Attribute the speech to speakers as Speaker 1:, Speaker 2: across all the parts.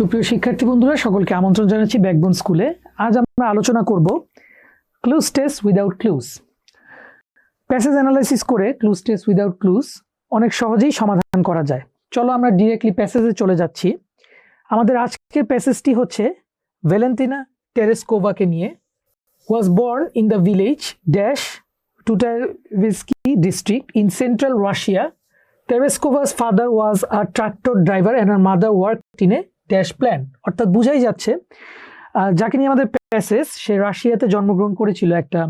Speaker 1: সুপ্রিয় শিক্ষার্থী বন্ধুরা, সকলকে আমন্ত্রণ জানাচ্ছি ব্যাকবোন স্কুলে আজ আমরা আলোচনা করব cloze test without cloze passage analysis করে ক্লুজ টেস্ট উইদাউট ক্লুজ অনেক সহজেই সমাধান করা যায়। চলো আমরা ডিরেক্টলি প্যাসেজে চলে যাচ্ছি। আমাদের আজকের প্যাসেজটি হচ্ছে ভ্যালেন্টিনা টেরেসকোভাকে নিয়ে। Was born in the village dash Tutayevsky district in central Russia Tereskovan's father was a tractor driver and her mother worked in dash plant, অর্থাৎ বুঝাই যাচ্ছে যাকে নিয়ে আমাদের প্যাসেজ সে রাশিয়াতে জন্মগ্রহণ করেছিল একটা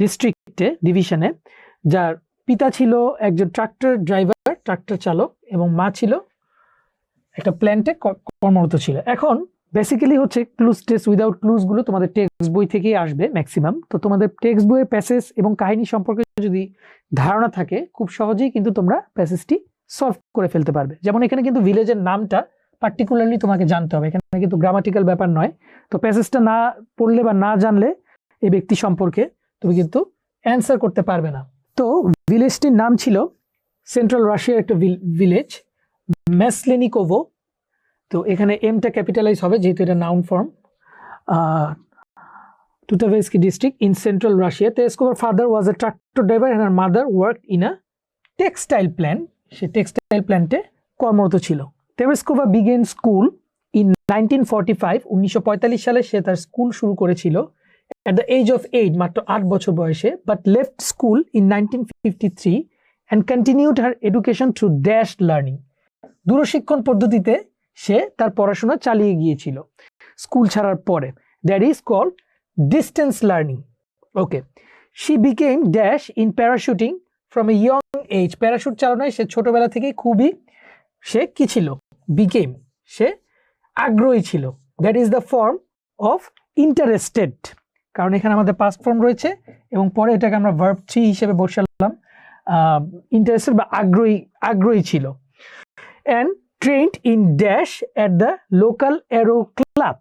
Speaker 1: ডিস্ট্রিক্টে ডিভিশনে যার পিতা ছিল একজন ট্রাক্টর ড্রাইভার ট্রাক্টর চালক এবং মা ছিল একটা প্ল্যান্টে কর্মরত ছিল। এখন বেসিক্যালি হচ্ছে ক্লুজ টেস্ট উইদাউট ক্লুজগুলো তোমাদের টেক্সট বই থেকেই আসবে ম্যাক্সিমাম তো তোমাদের টেক্সট বইয়ের প্যাসেজ এবং কাহিনী সম্পর্কে যদি ধারণা থাকে, খুব সহজেই কিন্তু তোমরা প্যাসেজটি সলভ করে ফেলতে পারবে। যেমন এখানে কিন্তু ভিলেজের নামটা পার্টিকুলারলি তোমাকে জানতে হবে। এখানে কিন্তু গ্রামাটিক্যাল ব্যাপার নয়। তো প্যাসেজটা না পড়লে বা না জানলে এই ব্যক্তি সম্পর্কে তুমি কিন্তু অ্যান্সার করতে পারবে না। তো ভিলেজটির নাম ছিল সেন্ট্রাল রাশিয়ার একটা ভিলেজ ম্যাসলেনিকোভো তো এখানে এমটা ক্যাপিটালাইজ হবে যেহেতু এটা noun form Tutayevsky district in central Russia তেস্কোভার father was a tractor driver and mother work in a textile plant say textile প্ল্যান্টে কর্মরত ছিল। Tereshkova began school in nineteen forty five উনিশশো পঁয়তাল্লিশ সালে সে তার স্কুল শুরু করেছিল at the age of eight মাত্র আট বছর বয়সে but left school in nineteen fifty three and continued her education through dash learning দূরশিক্ষণ পদ্ধতিতে সে তার পড়াশোনা চালিয়ে গিয়েছিল স্কুল ছাড়ার পরে। That is called distance learning okay she became dash in parachuting from a young age parachute চালানোয় সে ছোটবেলা থেকেই খুবই সে কি ছিল? বিকেম সে আগ্রহী ছিল। That is the form of interested কারণ এখানে আমাদের পাস্ট ফর্ম রয়েছে এবং পরে এটাকে আমরা ভার্ব থ্রি হিসেবে বসালাম। ইন্টারেস্টেড বা আগ্রহী আগ্রহী ছিল। And trained in dash at the local aero club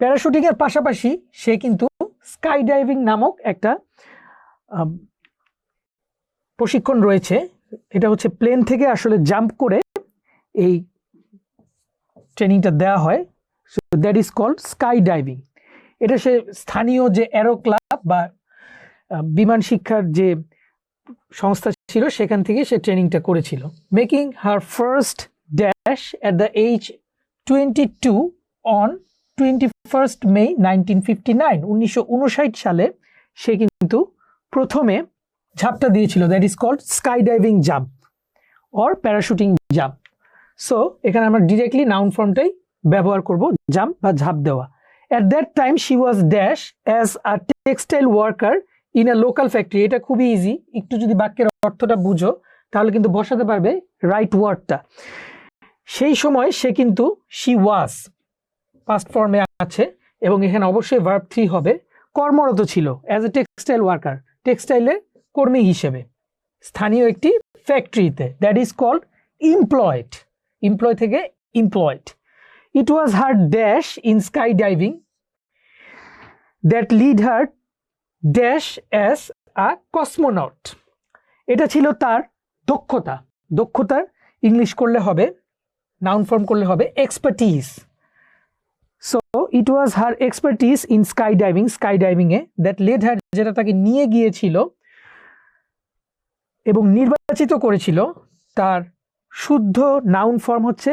Speaker 1: parachuting এর পাশাপাশি সে কিন্তু স্কাই ডাইভিং নামক একটা প্রশিক্ষণ রয়েছে। এটা হচ্ছে প্লেন থেকে আসলে জাম্প করে এই ট্রেনিংটা দেওয়া হয়। So that is called sky diving এটা সে স্থানীয় যে অ্যারো ক্লাব বা বিমান শিক্ষার যে সংস্থা ছিল, সেখান থেকে সে ট্রেনিংটা করেছিল। Making her first dash at the age twenty two on twenty first May nineteen fifty nine উনিশশো উনষাট সালে সে কিন্তু প্রথমে ঝাপটা দিয়েছিল। That is called sky diving jump or parachuting jump so এখানে আমরা ডিরেক্টলি নাউন ফর্মটাই ব্যবহার করব জাম্প বা ঝাঁপ দেওয়া। At that time she was dash as a textile worker in a local factory এটা খুবই ইজি একটু যদি বাক্যের অর্থটা বুঝো, তাহলে কিন্তু বসাতে পারবে রাইট ওয়ার্ডটা সেই সময় সে কিন্তু শি ওয়াজ পাস্ট ফর্মে আছে এবং এখানে অবশ্যই ভার্ব থ্রি হবে। কর্মরত ছিল অ্যাজ এ টেক্সটাইল ওয়ার্কার টেক্সটাইলের কর্মী হিসেবে। স্থানীয় একটি ফ্যাক্টরিতে that is called employed employ থেকে employed it was her dash in sky diving that lead her dash as a cosmonaut এটা ছিল তার দক্ষতা। দক্ষতার ইংলিশ করলে হবে নাউন ফর্ম করলে হবে expertise so it was her expertise in sky diving sky ডাইভিংয়ে that led her যেটা তাকে নিয়ে গিয়েছিল এবং নির্বাচিত করেছিল তার শুদ্ধ নাউন ফর্ম হচ্ছে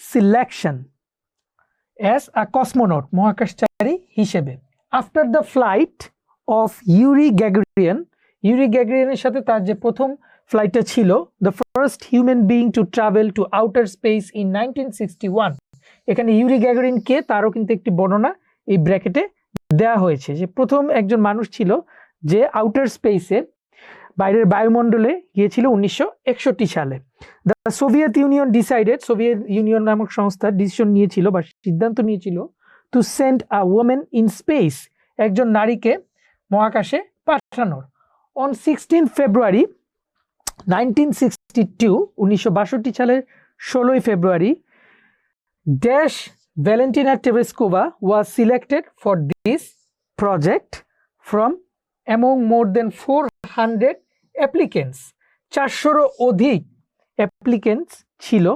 Speaker 1: সিলেকশন অ্যাজ আ কসমোনট মহাকাশচারী হিসেবে। After the flight of Yuri Gagarin Yuri গ্যাগরিয়ানের সাথে তার যে প্রথম ফ্লাইটটা ছিল the first human being to travel to outer space in nineteen sixty one এখানে ইউরি গ্যাগরিন কে তারও কিন্তু একটি বর্ণনা এই ব্র্যাকেটে দেওয়া হয়েছে যে প্রথম একজন মানুষ ছিল যে আউটার স্পেসে বাইরের বায়ুমণ্ডলে গিয়েছিল উনিশশো একষট্টি সালে। The Soviet Union decided Soviet Union নামক সংস্থা ডিসিশন নিয়েছিল বা সিদ্ধান্ত নিয়েছিল to send a women in space একজন নারীকে মহাকাশে পাঠানোর। On sixteen February nineteen sixty two উনিশশো বাষট্টি সালের ষোলোই ফেব্রুয়ারি dash Valentina Tereshkova was selected for this project from among more than four hundred applicants চারশোরও অধিক অ্যাপ্লিকেন্টস ছিল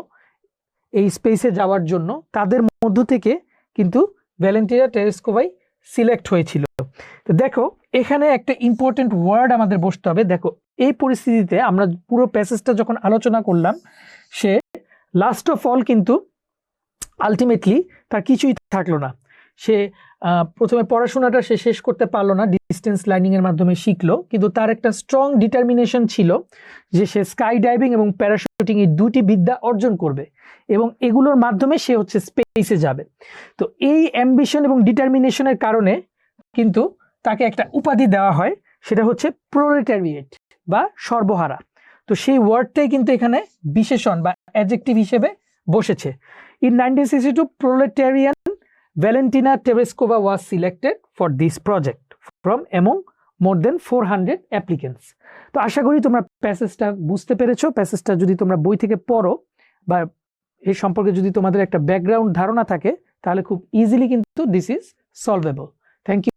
Speaker 1: এই স্পেসে যাওয়ার জন্য। তাদের মধ্য থেকে কিন্তু ভ্যালেন্টিনা টেরেস্কোভাই সিলেক্ট হয়েছিল। তো দেখো, এখানে একটা ইম্পর্টেন্ট ওয়ার্ড আমাদের বসতে হবে। দেখো, এই পরিস্থিতিতে আমরা পুরো প্যাসেজটা যখন আলোচনা করলাম, সে লাস্ট অফ অল কিন্তু আলটিমেটলি তার কিছুই থাকল না। সে প্রথমে পড়াশোনাটা সে শেষ করতে পারল না ডিস্টেন্স লার্নিং এর মাধ্যমে শিখলো, কিন্তু তার একটা স্ট্রং ডিটারমিনেশন ছিল যে সে স্কাই ডাইভিং এবং প্যারাশুটিং এই দুটি বিদ্যা অর্জন করবে এবং এগুলোর মাধ্যমে সে হচ্ছে স্পেসে যাবে। তো এই অ্যাম্বিশন এবং ডিটারমিনেশনের কারণে কিন্তু তাকে একটা উপাধি দেওয়া হয়, সেটা হচ্ছে প্রোলেটারিয়েট বা সর্বহারা। তো সেই ওয়ার্ডটাই কিন্তু এখানে বিশেষণ বা অ্যাডজেক্টিভ হিসেবে বসেছে। In nineteen sixty two proletarian Valentina Tereshkova was selected for this project from among more than four hundred applicants তো আশা করি তোমরা প্যাসেজটা বুঝতে পেরেছ। প্যাসেজটা যদি তোমরা বই থেকে পড়ো বা এই সম্পর্কে যদি তোমাদের একটা ব্যাকগ্রাউন্ড ধারণা থাকে, তাহলে খুব ইজিলি কিন্তু this is solvable thank you